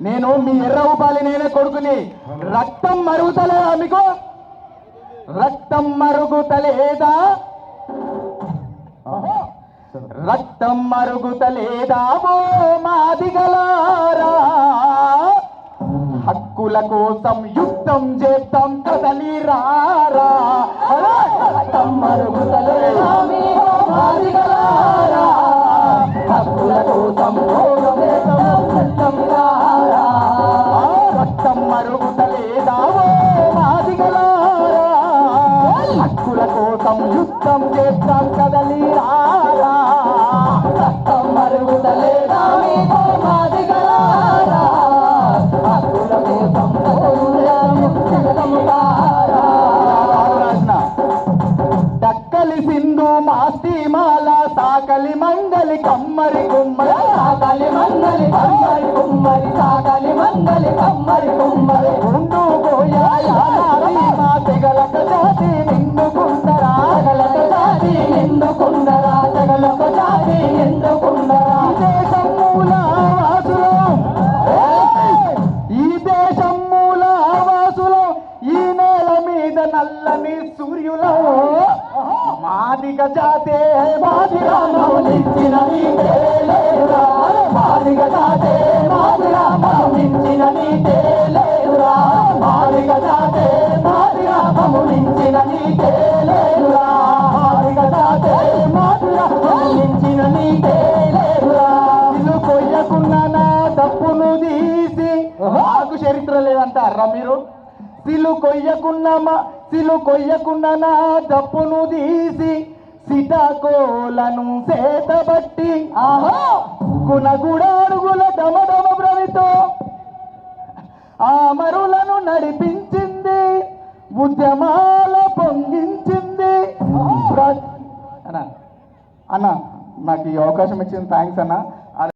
నేను మీ ఎర్ర ఉపాలి నేనే కొడుకుని. రక్తం మరుగుతలేదా మీకు రక్తం మరుగుతలేదా? రక్తం మరుగుతలేదా ఓ మాదిగలారా హక్కుల కోసం యుద్ధం చేద్దాం కదలి రారా కోసం యుద్ధం చేద్దాం కదలి రారా. రక్తం మరుగుతలేదా మీకు మాదిగలారా రాసిన డక్కలి సింధు మాస్తి మాల సాకలి మంగలి కమ్మరి కుమ్మరి నల్లని సూర్యులో మాదిగ జాతే మాదిగా మౌలించిన నీకే లేదురా. మాదిగ జాతే మాదిగా మౌలించిన నీకే లేదురా. మాదిగ జాతే మాదిగా మౌలించిన మాదిగ జాతే మాదిగా మౌలించిన ఇల్లు కొయ్యకున్న నా తప్పును తీసి నాకు చరిత్ర లేదంటారా మీరు? సిలు కొయ్యకున్న మా సిలు కొయ్యకున్న నా తప్పును తీసి సిటాకోలను సేతబట్టి. ఆహా! గుణగుడాడుగుల డమడమ బ్రవితో ఆ మరులను నడిపించింది ఉద్యమాల పొంగించింది. అన్న అన్న నాకు ఈ అవకాశం ఇచ్చిన థ్యాంక్స్ అన్న.